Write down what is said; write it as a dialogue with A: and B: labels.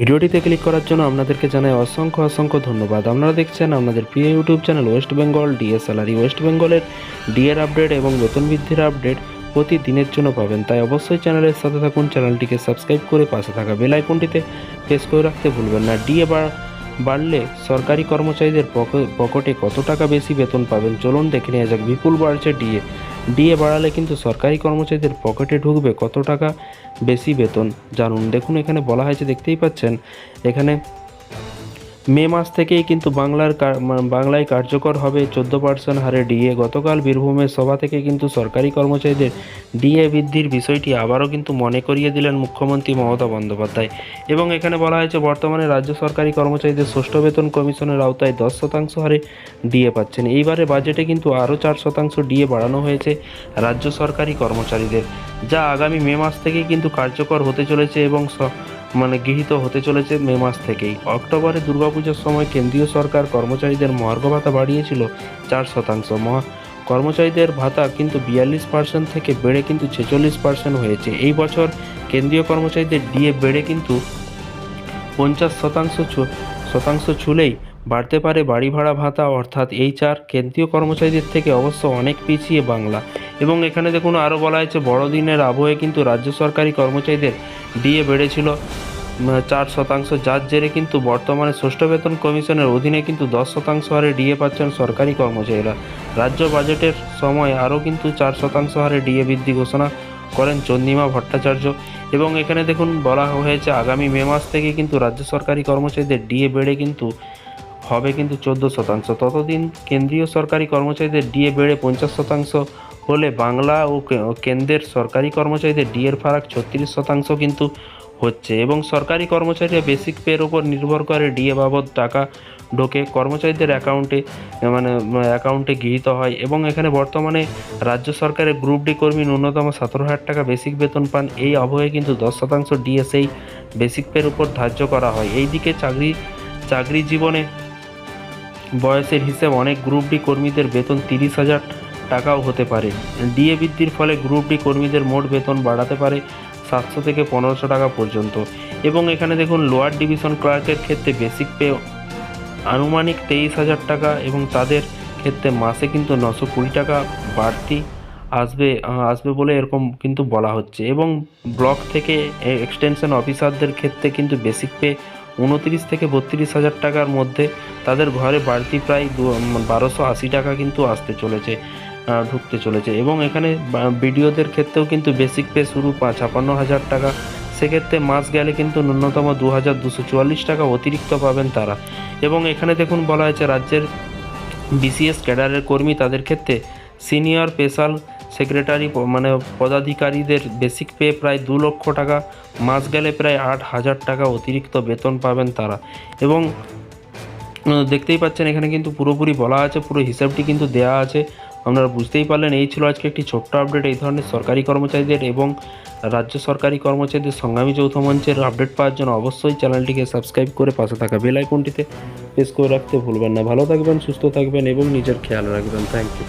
A: ভিডিওটিতে ক্লিক করার জন্য আপনাদেরকে জানাই অসংখ্য অসংখ্য ধন্যবাদ। আপনারা দেখছেন আমাদের প্রিয় YouTube channel West Bengal DA salary West বেঙ্গলের ডিএর আপডেট এবং বেতন বৃদ্ধির আপডেট প্রতিদিনের জন্য পাবেন। তাই অবশ্যই চ্যানেলের সাথে থাকুন, চ্যানেলটিকে সাবস্ক্রাইব করে পাশে থাকা বেল আইকনটিতে প্রেস করে রাখতে ভুলবেন না। ডিএ বাড়লে সরকারি কর্মচারীদের পকে- পকেটে কত টাকা বেশি বেতন পাবেন? চলুন দেখে নেওয়া যাক। বিপুল বাড়ছে ডিএ। ডিএ বাড়ালে কিন্তু সরকারি কর্মচারীদের পকেটে ঢুকবে কত টাকা বেশি বেতন? জানুন। দেখুন, এখানে বলা হয়েছে, দেখতেই পাচ্ছেন, এখানে মে মাস থেকেই কিন্তু বাংলার বাংলায় কার্যকর হবে চোদ্দ পার্সেন্ট হারে ডিএ গতকাল বীরভূমের সভা থেকে কিন্তু সরকারি কর্মচারীদের ডিএ বৃদ্ধির বিষয়টি আবারও কিন্তু মনে করিয়ে দিলেন মুখ্যমন্ত্রী মমতা বন্দ্যোপাধ্যায়। এবং এখানে বলা হয়েছে, বর্তমানে রাজ্য সরকারি কর্মচারীদের ষষ্ঠ বেতন কমিশনের আওতায় দশ শতাংশ হারে ডিএ পাচ্ছেন। এইবারে বাজেটে কিন্তু আরও চার শতাংশ ডিএ বাড়ানো হয়েছে রাজ্য সরকারি কর্মচারীদের, যা আগামী মে মাস থেকেই কিন্তু কার্যকর হতে চলেছে এবং মানে গৃহীত হতে চলেছে মে মাস থেকেই। অক্টোবরে দুর্গাপুজোর সময় কেন্দ্রীয় সরকার কর্মচারীদের মহার্ঘ ভাতা বাড়িয়েছিল চার শতাংশ। মহা কর্মচারীদের ভাতা কিন্তু বিয়াল্লিশ পার্সেন্ট থেকে বেড়ে কিন্তু ছেচল্লিশ পার্সেন্ট হয়েছে। এই বছর কেন্দ্রীয় কর্মচারীদের ডিএ বেড়ে কিন্তু পঞ্চাশ শতাংশ শতাংশ ছুলেই বাড়তে পারে বাড়ি ভাড়া ভাতা। অর্থাৎ এই চার কেন্দ্রীয় কর্মচারীদের থেকে অবশ্য অনেক পিছিয়ে বাংলা। এবং এখানে দেখুন আরও বলা হয়েছে, বড়দিনের আবহে কিন্তু রাজ্য সরকারি কর্মচারীদের ডিএ বেড়েছিল। চার শতাংশ, যার জেরে কিন্তু বর্তমানে ষষ্ঠ বেতন কমিশনের অধীনে কিন্তু দশ শতাংশ হারে ডিএ পাচ্ছেন সরকারি কর্মচারীরা। রাজ্য বাজেটের সময় আরও কিন্তু চার শতাংশ হারে ডিএ বৃদ্ধি ঘোষণা করেন চন্দ্রিমা ভট্টাচার্য। এবং এখানে দেখুন বলা হয়েছে, আগামী মে মাস থেকে কিন্তু রাজ্য সরকারি কর্মচারীদের ডিএ বেড়ে কিন্তু হবে কিন্তু চোদ্দ শতাংশ। ততদিন কেন্দ্রীয় সরকারি কর্মচারীদের ডিএ বেড়ে পঞ্চাশ শতাংশ হলে বাংলা ও কেন্দ্রের সরকারি কর্মচারীদের ডিএর ফারাক ছত্রিশ শতাংশ কিন্তু হচ্ছে এবং সরকারি কর্মচারীরা বেসিক পের ওপর নির্ভর করে ডিএ বাবদ টাকা ঢোকে। কর্মচারীদের অ্যাকাউন্টে মানে অ্যাকাউন্টে গৃহীত হয় এবং এখানে বর্তমানে রাজ্য সরকারের গ্রুপ ডি কর্মী ন্যূনতম সতেরো হাজার টাকা বেসিক বেতন পান। এই আবহে কিন্তু দশ শতাংশ ডিএসএই বেসিক পের উপর ধার্য করা হয়। এই দিকে চাকরি চাকরি জীবনে বয়সের হিসেব অনেক গ্রুপ ডি কর্মীদের বেতন তিরিশ হাজার টাকাও হতে পারে। ডিএ বৃদ্ধির ফলে গ্রুপ ডি কর্মীদের মোট বেতন বাড়াতে পারে সাতশো থেকে পনেরোশো টাকা পর্যন্ত। এবং এখানে দেখুন, লোয়ার ডিভিশন ক্লার্কের ক্ষেত্রে বেসিক পে আনুমানিক তেইশ হাজার টাকা এবং তাদের ক্ষেত্রে মাসে কিন্তু নশো কুড়ি টাকা বাড়তি আসবে আসবে বলে এরকম কিন্তু বলা হচ্ছে। এবং ব্লক থেকে এক্সটেনশন অফিসারদের ক্ষেত্রে কিন্তু বেসিক পে উনত্রিশ থেকে বত্রিশ হাজার টাকার মধ্যে তাদের ঘরে বাড়তি প্রায় বারোশো আশি টাকা কিন্তু আসতে চলেছে। ঢুকতে চলেছে। এবং এখানে বিডিওদের ক্ষেত্রেও কিন্তু বেসিক পে শুরু পা- ছাপান্ন হাজার টাকা। সেক্ষেত্রে মাস গেলে কিন্তু ন্যূনতম দু হাজার দুশো চুয়াল্লিশ টাকা অতিরিক্ত পাবেন তারা। এবং এখানে দেখুন বলা হয়েছে, রাজ্যের বিসিএস ক্যাডারের কর্মী তাদের ক্ষেত্রে সিনিয়র স্পেশাল সেক্রেটারি মানে পদাধিকারীদের বেসিক পে প্রায় দু লক্ষ টাকা। মাস গেলে প্রায় আট হাজার টাকা অতিরিক্ত বেতন পাবেন তারা। এবং দেখতেই পাচ্ছেন এখানে কিন্তু পুরোপুরি বলা আছে, পুরো হিসাবটি কিন্তু দেয়া আছে। আপনারা বুঝতেই পারলেন, এই ছিল আজকে একটি ছোট্ট আপডেট এই ধরনের সরকারি কর্মচারীদের এবং রাজ্য সরকারি কর্মচারীদের সংগ্রামী যৌথ মঞ্চের আপডেট পাওয়ার জন্য অবশ্যই চ্যানেলটিকে সাবস্ক্রাইব করে পাশে থাকা বেল আইকনটিতে প্রেস করে রাখতে ভুলবেন না। ভালো থাকবেন, সুস্থ থাকবেন এবং নিজের খেয়াল রাখবেন। Thank you